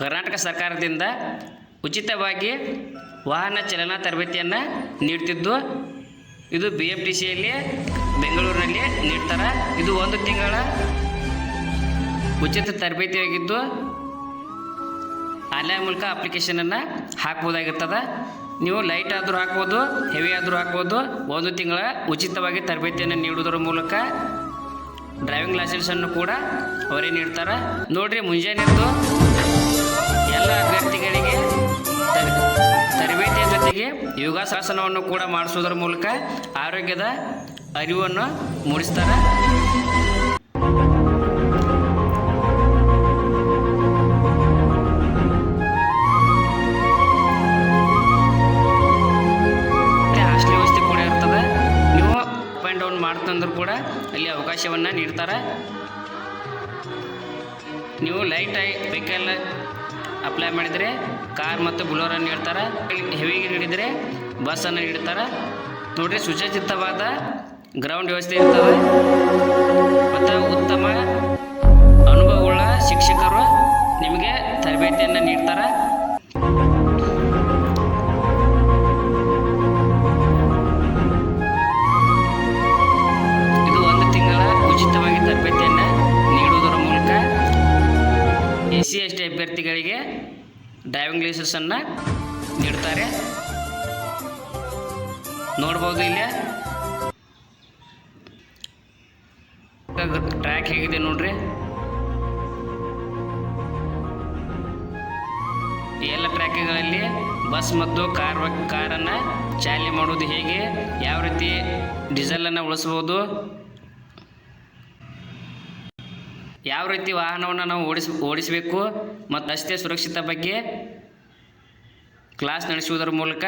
ಕರ್ನಾಟಕ ಸರ್ಕಾರದಿಂದ ಉಚಿತವಾಗಿ ವಾಹನ ಚಲನಾ ತರಬೇತಿಯನ್ನು ನೀಡ್ತಿದ್ದು ಇದು ಬಿ ಎಫ್ ಟಿ ಸಿಯಲ್ಲಿ ಬೆಂಗಳೂರಿನಲ್ಲಿ ನೀಡ್ತಾರೆ. ಇದು ಒಂದು ತಿಂಗಳ ಉಚಿತ ತರಬೇತಿಯಾಗಿದ್ದು ಆನ್ಲೈನ್ ಮೂಲಕ ಅಪ್ಲಿಕೇಶನನ್ನು ಹಾಕ್ಬೋದಾಗಿರ್ತದೆ. ನೀವು ಲೈಟ್ ಆದರೂ ಹಾಕ್ಬೋದು ಹೆವಿ ಆದರೂ ಹಾಕ್ಬೋದು, ಒಂದು ತಿಂಗಳ ಉಚಿತವಾಗಿ ತರಬೇತಿಯನ್ನು ನೀಡುವುದರ ಮೂಲಕ ಡ್ರೈವಿಂಗ್ ಲೈಸೆನ್ಸನ್ನು ಕೂಡ ಅವರೇ ನೀಡ್ತಾರೆ. ನೋಡ್ರಿ ಮುಂಜಾನೆದ್ದು ಯೋಗಾಸನವನ್ನು ಕೂಡ ಮಾಡಿಸುವುದರ ಮೂಲಕ ಆರೋಗ್ಯದ ಅರಿವನ್ನು ಮೂಡಿಸ್ತಾರೆ. ಮಾಡ್ತಂದ್ರೂ ಕೂಡ ಅಲ್ಲಿ ಅವಕಾಶವನ್ನು ನೀಡ್ತಾರೆ. ನೀವು ಲೈಟ್ ವೆಹಿಕಲ್ ಅಪ್ಲೈ ಮಾಡಿದರೆ ಕಾರ್ ಮತ್ತು ಬುಲೋರನ್ನು ನೀಡ್ತಾರೆ. ಹೆವಿಗೆ ನೀಡಿದರೆ ಬಸ್ಸನ್ನು ನೀಡ್ತಾರೆ. ನೋಡ್ರಿ, ಸುಸಜ್ಜಿತವಾದ ಗ್ರೌಂಡ್ ವ್ಯವಸ್ಥೆ ಇರ್ತದೆ. ಮತ್ತು ಉತ್ತಮ ಅನುಭವವುಳ್ಳ ಎಸ್ ಡ್ರೈವಿಂಗ್ ಲೈಸೆನ್ಸನ್ನು ನೀಡ್ತಾರೆ. ನೋಡ್ಬೋದು ಇಲ್ಲಿ. ಟ್ರ್ಯಾಕ್ ಹೇಗಿದೆ ನೋಡ್ರಿ. ಎಲ್ಲ ಟ್ರ್ಯಾಕ್ಗಳಲ್ಲಿ ಬಸ್ ಮತ್ತು ಕಾರ್ ಕಾರನ್ನು ಚಾಲನೆ ಮಾಡೋದು ಹೇಗೆ, ಯಾವ ರೀತಿ ಡೀಸೆಲನ್ನು ಉಳಿಸ್ಬೋದು ಯಾವ ರೀತಿ ವಾಹನವನ್ನು ನಾವು ಓಡಿಸ್, ಓಡಿಸಬೇಕು ಮತ್ತು ರಸ್ತೆ ಸುರಕ್ಷತೆ ಬಗ್ಗೆ ಕ್ಲಾಸ್ ನಡೆಸುವುದರ ಮೂಲಕ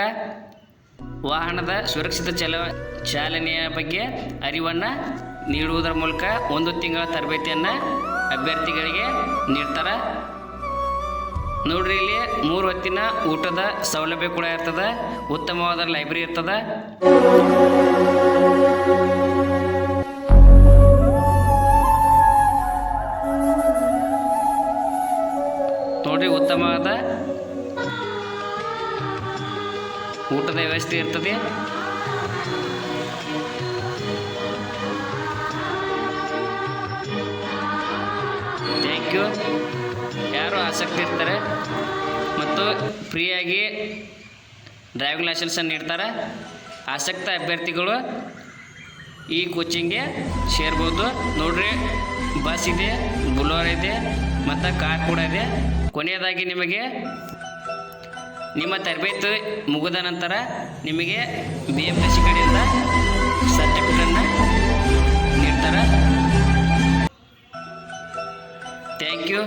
ವಾಹನದ ಸುರಕ್ಷಿತ ಚಲ ಚಾಲನೆಯ ಬಗ್ಗೆ ಅರಿವನ್ನು ನೀಡುವುದರ ಮೂಲಕ ಒಂದು ತಿಂಗಳ ತರಬೇತಿಯನ್ನು ಅಭ್ಯರ್ಥಿಗಳಿಗೆ ನೀಡ್ತಾರೆ. ನೋಡ್ರಿ ಇಲ್ಲಿ ಮೂರು ಹೊತ್ತಿನ ಊಟದ ಸೌಲಭ್ಯ ಕೂಡ ಇರ್ತದೆ, ಉತ್ತಮವಾದ ಲೈಬ್ರರಿ ಇರ್ತದೆ. ನೋಡ್ರಿ ಉತ್ತಮವಾದ ಊಟದ ವ್ಯವಸ್ಥೆ ಇರ್ತದೆ. ಥ್ಯಾಂಕ್ ಯು ಯಾರು ಆಸಕ್ತಿ ಇರ್ತಾರೆ ಮತ್ತು ಫ್ರೀಯಾಗಿ ಡ್ರೈವಿಂಗ್ ಲೈಸೆನ್ಸನ್ನು ನೀಡ್ತಾರೆ. ಆಸಕ್ತ ಅಭ್ಯರ್ಥಿಗಳು ಈ ಕೋಚಿಂಗ್ಗೆ ಸೇರ್ಬೋದು. ನೋಡ್ರಿ ಬಸ್ ಇದೆ ಬುಲೋರ್ ಇದೆ. ಮತ್ತು ಕಾರ್ ಕೂಡ ಇದೆ ಕೊನೆಯದಾಗಿ ನಿಮಗೆ ನಿಮ್ಮ ತರಬೇತಿ ಮುಗಿದ ನಂತರ ನಿಮಗೆ ಬಿ ಎಂ ಎಸ್ ಕಡೆಯಿಂದ ಸರ್ಟಿಫಿಕೇಟನ್ನು ನೀಡ್ತಾರೆ. Thank you